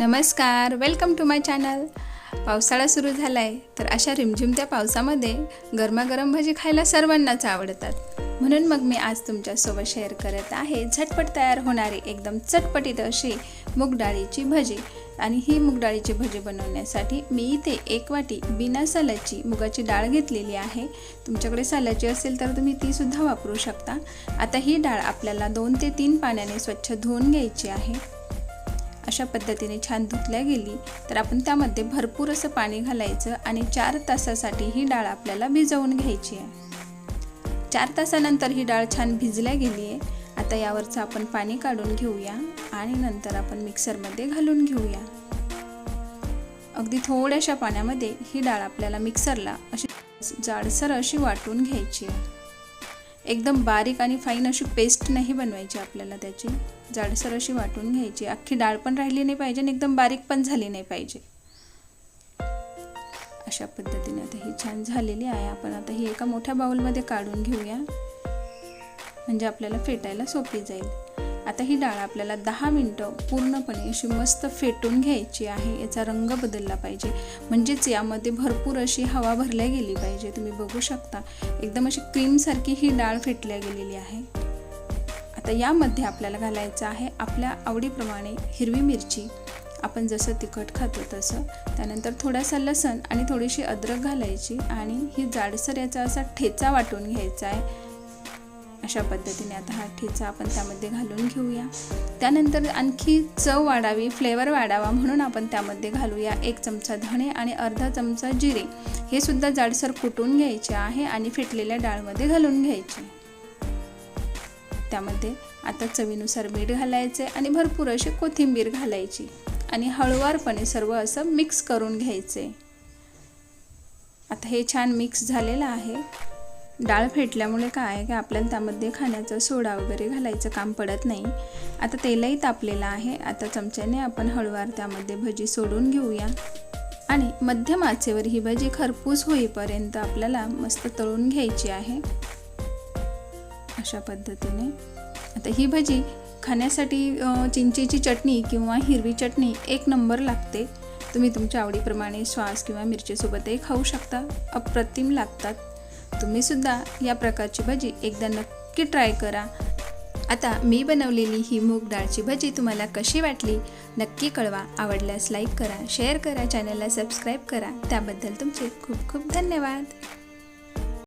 नमस्कार welcome to my channel पावसाळा सुरू झाला आहे तर अशा रिमझिमत्या पावसामध्ये गरमागरम भजी खायला सर्वांनाच आवडतात. म्हणून मग मी आज तुमच्यासोबत शेअर करत आहे झटपट तयार होणारी एकदम चटपटीत अशी मूगडाळीची भजी. आणि ही मूगडाळीची भजी बनवण्यासाठी मी इथे एक वाटी बिना सालाची मुगाची डाळ घेतलेली आहे. तुमच्याकडे सालाची असेल तर तुम्ही तीसुद्धा वापरू शकता. आता ही डाळ आपल्याला दोन ते तीन पाण्याने स्वच्छ धुवून घ्यायची आहे. अशा पद्धतीने छान धुतल्या गेली तर आपण त्यामध्ये भरपूर असं पाणी घालायचं आणि चार तासासाठी ही डाळ आपल्याला भिजवून घ्यायची आहे. चार तासानंतर ही डाळ छान भिजल्या गेली आहे. आता यावरचं आपण पाणी काढून घेऊया आणि नंतर आपण मिक्सरमध्ये घालून घेऊया. अगदी थोड्याशा पाण्यामध्ये ही डाळ आपल्याला मिक्सरला अशी जाडसर अशी वाटून घ्यायची आहे. एकदम बारीक आणि फाईन अशी पेस्ट नाही बनवायची आपल्याला त्याची. जाडसर अशी वाटून घ्यायची. अख्खी डाळ पण राहिली नाही पाहिजे आणि एकदम बारीक पण झाली नाही पाहिजे. अशा पद्धतीने आता ही छान झालेली आहे. आपण आता ही एका मोठ्या बाउलमध्ये काढून घेऊया. म्हणजे आपल्याला फेटायला सोपी जाईल. आता ही डाळ आपल्याला दहा मिनटं पूर्णपणे अशी मस्त फेटून घ्यायची आहे. याचा रंग बदलला पाहिजे. म्हणजेच यामध्ये भरपूर अशी हवा भरल्या गेली पाहिजे. तुम्ही बघू शकता. एकदम अशी क्रीमसारखी ही डाळ फेटल्या गेलेली आहे. आता यामध्ये आपल्याला घालायचं आहे आपल्या आवडीप्रमाणे हिरवी मिरची. आपण जसं तिखट खातो तसं. त्यानंतर थोडासा लसण आणि थोडीशी अद्रक घालायची आणि ही जाडसर याचा असा ठेचा वाटून घ्यायचा आहे. अशा पद्धतीने आता हा ठेचा आपण त्यामध्ये घालून घेऊया. त्यानंतर आणखी चव वाढावी फ्लेवर वाढावा म्हणून आपण त्यामध्ये घालूया एक चमचा धणे आणि अर्धा चमचा जिरे. हे सुद्धा जाडसर कुटून घ्यायचे आहे आणि फिटलेल्या डाळमध्ये घालून घ्यायचे. त्यामध्ये आता चवीनुसार मीठ घालायचे आणि भरपूर अशी कोथिंबीर घालायची आणि हळुवारपणे सर्व असं मिक्स करून घ्यायचे. आता हे छान मिक्स झालेलं आहे. डाळ फेटल्यामुळे काय आहे की आपल्याला त्यामध्ये खाण्याचा सोडा वगैरे घालायचं काम पडत नाही. आता तेलही तापलेलं आहे. आता चमच्याने आपण हळूवार त्यामध्ये भजी सोडून घेऊया. आणि मध्यम आचेवर ही भजी खरपूस होईपर्यंत आपल्याला मस्त तळून घ्यायची आहे. अशा पद्धतीने. आता ही भजी खाण्यासाठी चिंचेची चटणी किंवा हिरवी चटणी एक नंबर लागते. तुम्ही तुमच्या आवडीप्रमाणे श्वास किंवा मिरचीसोबतही खाऊ शकता. अप्रतिम लागतात. तुम्हीसुद्धा या प्रकारची भजी एकदा नक्की ट्राय करा. आता मी बनवलेली ही मूग डाळची भजी तुम्हाला कशी वाटली नक्की कळवा. आवडल्यास लाईक करा शेअर करा चॅनलला सबस्क्राईब करा. त्याबद्दल तुमचे खूप खूप धन्यवाद.